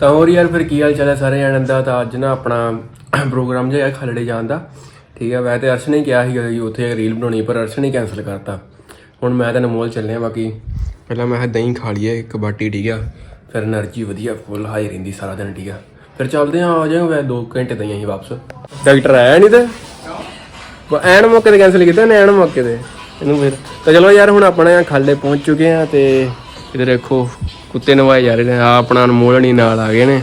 ਤਾਂ ਹੋਰ ਯਾਰ ਫਿਰ ਕੀ ਹਾਲ ਚਾਲ ਹੈ ਸਾਰੇ ਜਣਾਂ ਦਾ? ਤਾਂ ਅੱਜ ਨਾ ਆਪਣਾ ਪ੍ਰੋਗਰਾਮ ਜਿਹਾ ਹੈ ਖਲੜੇ ਜਾਣ ਦਾ। ਠੀਕ ਹੈ ਵੈਸੇ ਅਰਸ਼ ਨੇ ਕਿਹਾ ਸੀਗਾ ਕਿ ਉੱਥੇ ਰੀਲ ਬਣਾਉਣੀ ਪਰ ਅਰਸ਼ ਨੇ ਕੈਨਸਲ ਕਰਤਾ। ਹੁਣ ਮੈਂ ਤਾਂ ਨਮੋਲ ਚੱਲੇ ਆ ਬਾਕੀ ਪਹਿਲਾਂ ਮੈਂ ਦਹੀਂ ਖਾ ਲਈਏ ਇੱਕ ਬਾਟੀ ਠੀਕ ਆ। ਫਿਰ એનર્ਜੀ ਵਧੀਆ ਫੁੱਲ ਹਾਈ ਰਹਿੰਦੀ ਸਾਰਾ ਦਿਨ, ਠੀਕ ਆ। ਫਿਰ ਚੱਲਦੇ ਆ ਆ ਜਾਓ ਮੈਂ 2 ਘੰਟੇ ਤਾਈਂ ਅਸੀਂ ਵਾਪਸ। ਡਾਕਟਰ ਆਇਆ ਨਹੀਂ ਤੇ? ਐਨ ਮੌਕੇ ਤੇ ਕੈਨਸਲ ਕੀਤਾ ਨੇ ਐਨ ਮੌਕੇ ਤੇ? ਇਹਨੂੰ ਫਿਰ ਤਾਂ ਚਲੋ ਯਾਰ, ਹੁਣ ਆਪਣੇ ਖਾਲੇ ਪਹੁੰਚ ਚੁੱਕੇ ਆ ਤੇ ਇਧਰ ਦੇਖੋ ਕੁੱਤੇ ਨਵਾਏ ਜਾ ਰਹੇ ਨੇ ਆ ਆਪਣਾ ਅਨਮੋਲ ਨਹੀਂ ਨਾਲ ਆ ਗਏ ਨੇ।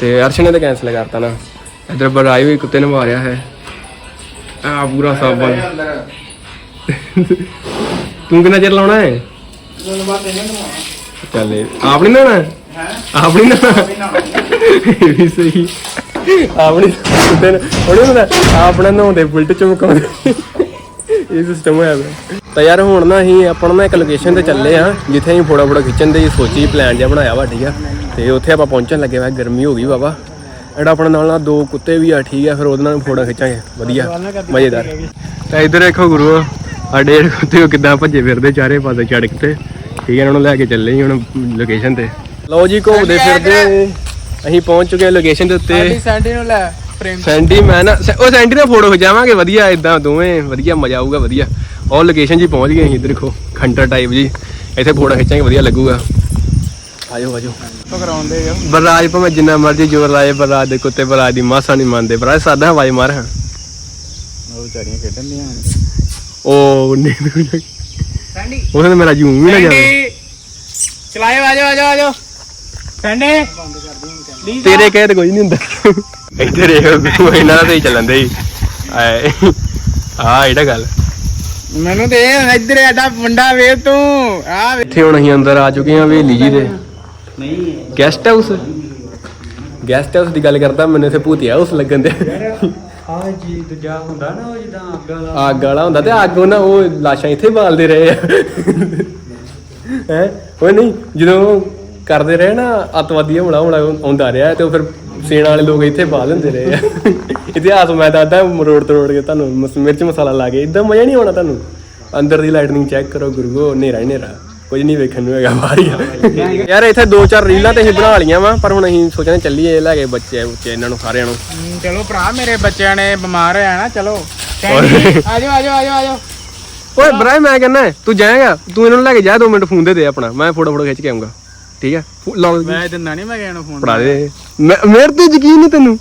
ਤੇ ਅਰਸ਼ ਨੇ ਤਾਂ ਕੈਨਸਲ ਕਰਤਾ ਨਾ। ਇਧਰ ਬਰਾਈ ਵੀ ਕੁੱਤੇ ਨਵਾ ਰਿਹਾ ਹੈ। ਆ ਪੂਰਾ ਸਾਬਣ ਤੂੰ ਕਿੰਨਾ ਚਿਰ ਲਾਉਣਾ ਹੈ? ਚੱਲ ਆਪ ਨਹੀਂ ਨਹਾਉਣਾ? ਆਪ ਨਹੀਂ ਨਹਾਉਣਾ? ਇਹ ਵੀ ਸਹੀ। ਆਪ ਕੁੱਤੇ ਨੇ ਉਹਨੇ ਆਪਣਾ ਨਹਾਉਂਦੇ, ਬੁਲਟ ਚਮਕਾਉਂਦੇ। ਇਹ ਸਿਸਟਮ ਹੋਇਆ ਪਿਆ। ਤਾਂ ਯਾਰ ਹੁਣ ਨਾ ਅਸੀਂ ਆਪਣਾ ਨਾ ਇੱਕ ਲੋਕੇਸ਼ਨ ਤੇ ਚੱਲੇ ਆ ਜਿੱਥੇ ਅਸੀਂ ਫੋਟੋ ਫੋਟੋ ਖਿੱਚਣ ਦੀ ਸੋਚੀ ਪਲਾਨ ਜਿਹਾ ਬਣਾਇਆ ਵਾ ਠੀਕ ਆ। ਤੇ ਉੱਥੇ ਆਪਾਂ ਪਹੁੰਚਣ ਲੱਗੇ ਵਾ ਗਰਮੀ ਹੋ ਗਈ ਬਾਬਾ। ਜਿਹੜਾ ਆਪਣੇ ਨਾਲ ਨਾਲ ਦੋ ਕੁੱਤੇ ਵੀ ਆ ਠੀਕ ਆ ਫਿਰ ਉਹਦੇ ਨਾਲ ਫੋਟੋ ਖਿੱਚਾਂਗੇ। ਵਧੀਆ ਮਜ਼ੇਦਾਰ। ਤਾਂ ਇੱਧਰ ਦੇਖੋ ਗੁਰੂ ਆ ਡੇਢ ਕੁੱਤੇ ਉਹ ਕਿੱਦਾਂ ਭੱਜੇ ਫਿਰਦੇ ਚਾਰੇ ਪਾਸੇ ਸੜਕ ਤੇ। ਠੀਕ ਹੈ ਇਹਨਾਂ ਨੂੰ ਲੈ ਕੇ ਚੱਲੇ ਹੁਣ ਲੋਕੇਸ਼ਨ ਤੇ। ਲਓ ਜੀ ਘੁੰਮਦੇ ਫਿਰਦੇ ਅਸੀਂ ਪਹੁੰਚ ਚੁੱਕੇ ਹਾਂ ਲੋਕੇਸ਼ਨ ਦੇ ਉੱਤੇ। ਸੈਂਡੀ ਨੂੰ ਲੈ ਸੈਂਡੀ ਮੈਂ ਨਾ ਉਹ ਸੈਂਡੀ ਨਾਲ ਫੋਟੋ ਖਿਚਾਵਾਂਗੇ ਵਧੀਆ ਇਦਾਂ ਦੋਵੇਂ ਵਧੀਆ ਮਜ਼ਾ ਆਊਗਾ ਵਧੀਆ। ਉਹ ਲੋਕੇਸ਼ਨ ਜੀ ਪਹੁੰਚ ਗਏ ਅਸੀਂ ਇੱਧਰ ਦੇਖੋ ਖੰਡਰ ਟਾਈਪ ਜੀ। ਇੱਥੇ ਫੋਟੋ ਖਿੱਚਾਂਗੇ ਵਧੀਆ ਲੱਗੂਗਾ। ਆਜੋ ਆਜੋ। ਤੋਂ ਕਰਾਉਂਦੇ ਆ। ਬਰਾਜ ਭਾਵੇਂ ਜਿੰਨਾ ਮਰਜ਼ੀ ਜ਼ੋਰ ਲਾਏ ਬਰਾਜ ਦੇ ਕੁੱਤੇ ਬਰਾਜ ਦੀ ਮਾਸਾ ਨਹੀਂ ਮੰਨਦੇ। ਬਰਾਜ ਸਾਦਾ ਹਵਾਈ ਮਾਰ ਹਾਂ। ਉਹ ਵਿਚਾਰੀਆਂ ਖੇਡਣ ਦੀਆਂ ਉਹ ਨਹੀਂ। ਸੈਂਡੀ ਉਹਨੇ ਮੇਰਾ ਜੂਮ ਵੀ ਨਾ ਜਾਵੇ। ਚਲਾਏ ਆਜੋ ਆਜੋ ਆਜੋ। ਸੈਂਡੀ ਤੇਰੇ ਕਹੇ ਤੇ ਕੋਈ ਨਹੀਂ ਹੁੰਦਾ। ਇੱਥੇ ਦੇਖ ਇਹਨਾਂ ਦਾ ਤੇ ਹੀ ਚੱਲਣ ਦੇ। ਆਏ। ਆ ਇਹਦਾ ਗੱਲ। ਮੈਨੂੰ ਤੇ ਇਹ ਇੱਧਰ ਐਡਾ ਮੁੰਡਾ ਵੇ ਤੂੰ। ਆ ਇੱਥੇ ਹੁਣ ਅਸੀਂ ਅੰਦਰ ਆ ਚੁੱਕੇ ਹਾਂ ਹਵੇਲੀ ਜੀ ਦੇ। ਨਹੀਂ ਗੈਸਟ ਹਾਊਸ ਗੈਸਟ ਹਾਊਸ ਦੀ ਗੱਲ ਕਰਦਾ ਮੈਨੂੰ ਇੱਥੇ ਭੂਤੀਆ ਹਾਊਸ ਲੱਗਣ ਦੇ। ਆ ਜੀ ਦੂਜਾ ਹੁੰਦਾ ਨਾ ਉਹ ਜਿੱਦਾਂ ਅੱਗ ਵਾਲਾ। ਅੱਗ ਵਾਲਾ ਹੁੰਦਾ ਤੇ ਅੱਗ ਉਹਨਾਂ ਉਹ ਲਾਸ਼ਾਂ ਇੱਥੇ ਬਾਲਦੇ ਰਹੇ ਆ। ਹੈ? ਉਹ ਨਹੀਂ ਜਦੋਂ ਕਰਦੇ ਰਹੇ ਨਾ ਅਤਵਾਦੀ ਹਮਲਾ ਹਮਲਾ ਆਉਂਦਾ ਰਿਹਾ ਤੇ ਉਹ ਫਿਰ ਸੇਨਾ ਵਾਲੇ ਲੋਕ ਇੱਥੇ ਬਾਲ ਲੈਂਦੇ ਰਹੇ ਆ। ਇਤਿਹਾਸ ਮੈਂ ਦੱਸਦਾ ਰੋਡ ਤੋੜ ਕੇ ਤੁਹਾਨੂੰ ਮਸ- ਮਿਰਚ ਮਸਾਲਾ ਲਾ ਕੇ ਇਦਾਂ ਮਜ਼ਾ ਨਹੀਂ ਆਉਣਾ ਤੁਹਾਨੂੰ? ਅੰਦਰ ਦੀ ਲਾਈਟਨਿੰਗ ਚੈੱਕ ਕਰੋ ਗੁਰੂਓ ਹਨੇਰਾ ਹੀ ਹਨੇਰਾ। ਕੁਝ ਨਹੀਂ ਵੇਖਣ ਨੂੰ ਹੈਗਾ ਬਾਹਰ ਹੀ। ਯਾਰ ਇੱਥੇ ਦੋ ਚਾਰ ਰੀਲਾਂ ਤੇ ਅਸੀਂ ਬਣਾ ਲੀਆਂ ਵਾ ਪਰ ਹੁਣ ਅਸੀਂ ਸੋਚਦੇ ਚੱਲੀਏ ਲੈ ਕੇ ਬੱਚੇ ਬੱਚੇ ਇਹਨਾਂ ਨੂੰ ਸਾਰਿਆਂ ਨੂੰ। ਹਮ, ਚਲੋ ਭਰਾ ਮੇਰੇ ਬੱਚਿਆਂ ਨੇ ਬਿਮਾਰ ਹੋਇਆ ਨਾ ਚਲੋ। ਆਜੋ ਆਜੋ ਆਜੋ ਆਜੋ। ਓਏ ਬਰਾਏ ਮੈਂ ਕਹਿੰਦਾ ਤੂੰ ਜਾਏਗਾ? ਤੂੰ ਇਹਨਾਂ ਨੂੰ ਲੈ ਕੇ ਜਾ 2 ਮਿੰਟ ਫੋਨ ਦੇ ਦੇ ਆਪਣਾ। ਮੈਂ ਫੋਟੋ ਫੋਟੋ ਖਿੱਚ ਕੇ ਆਉਂਗਾ ਠੀਕ ਹੈ ਫੋ- ਲਓ ਜੀ, ਮੈਂ ਦਿੰਦਾ ਨਹੀਂ ਮੈਂ ਨੂੰ ਫੋਨ ਫੜਾ ਦੇ। ਮੈਂ- ਮੇਰੇ ਤੇ ਯਕੀਨ ਨਹੀਂ ਤੈਨੂੰ।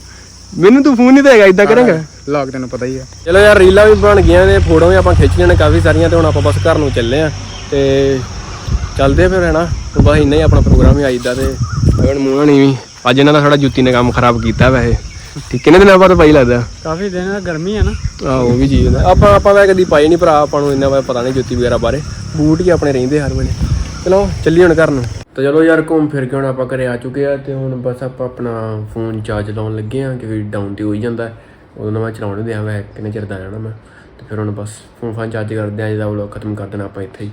ਮੈਨੂੰ ਤੂੰ ਫੋਨ ਨਹੀਂ ਦੇਗਾ ਇਦਾਂ ਕਰੇਗਾ? ਲੌਕ ਤੈਨੂੰ ਪਤਾ ਹੀ ਆ। ਚਲੋ ਯਾਰ ਰੀਲਾਂ ਵੀ ਬਣ ਗਈਆਂ ਨੇ ਫੋਟੋ ਵੀ ਆਪਾਂ ਖਿੱਚ ਲੈਣੇ ਕਾਫੀ ਸਾਰੀਆਂ ਤੇ ਹੁਣ ਆਪਾਂ ਬਸ ਘਰ ਨੂੰ ਚੱਲੇ ਆ। ਤੇ ਚੱਲਦੇ ਆ ਫਿਰ ਹੈ ਨਾ? ਤੇ ਬਸ ਇੰਨਾ ਹੀ ਆਪਣਾ ਪ੍ਰੋਗਰਾਮ ਹੀ ਆਈਦਾ ਤੇ ਅਗਣ ਮੂੰਹ ਨਹੀਂ ਵੀ ਅੱਜ ਇਹਨਾਂ ਦਾ ਥੋੜਾ ਜੁੱਤੀ ਨੇ ਕੰਮ ਖਰਾਬ ਕੀਤਾ ਵੈਸੇ। ਠੀਕ ਕਿੰਨੇ ਦਿਨਾਂ ਬਾਅਦ ਪਾਈ ਲੱਗਦਾ? ਕਾਫੀ ਦਿਨ ਗਰਮੀ ਆ ਨਾ। ਆਹੋ ਉਹ ਵੀ ਚੀਜ਼ ਆਪਾਂ ਆਪਾਂ ਤਾਂ ਕਦੀ ਪਾਈ ਨਹੀਂ ਭਰਾ ਆਪਾਂ ਨੂੰ ਇੰਨਾ ਵਾ ਪਤਾ ਨਹੀਂ ਜੁੱਤੀ ਵਗੈਰਾ ਬਾਰੇ। ਬੂਟ ਹੀ ਆਪਣੇ ਰਹਿੰਦੇ ਹਰ ਵੇਲੇ। ਚਲੋ ਚੱਲੀਏ ਹੁਣ ਘਰ ਨੂੰ। ਤਾਂ ਚਲੋ ਯਾਰ ਘੁੰਮ ਫਿਰ ਕੇ ਹੁਣ ਆਪਾਂ ਘਰੇ ਆ ਚੁੱਕੇ ਆ ਤੇ ਹੁਣ ਬਸ ਆਪਾਂ ਆਪਣਾ ਫੋਨ ਚਾਰਜ ਲਾਉਣ ਲੱਗੇ ਆ ਕਿਉਂਕਿ ਡਾਊਨ ਤੇ ਹੋ ਹੀ ਜਾਂਦਾ। ਉਦੋਂ ਨਾ ਮੈਂ ਚਲਾਉਣ ਦਿਆਂ, ਮੈਂ ਕਿੰਨੇ ਚਿਰ ਦਾ ਜਾਣਾ ਮੈਂ। ਤੇ ਫਿਰ ਹੁਣ ਬਸ ਫੋਨ ਫਾਨ ਚਾਰਜ ਕਰਦੇ ਆ ਜਿਹਦਾ ਵਲੋਗ ਖਤਮ ਕਰ ਦੇਣਾ ਆਪਾਂ ਇੱਥੇ ਹੀ।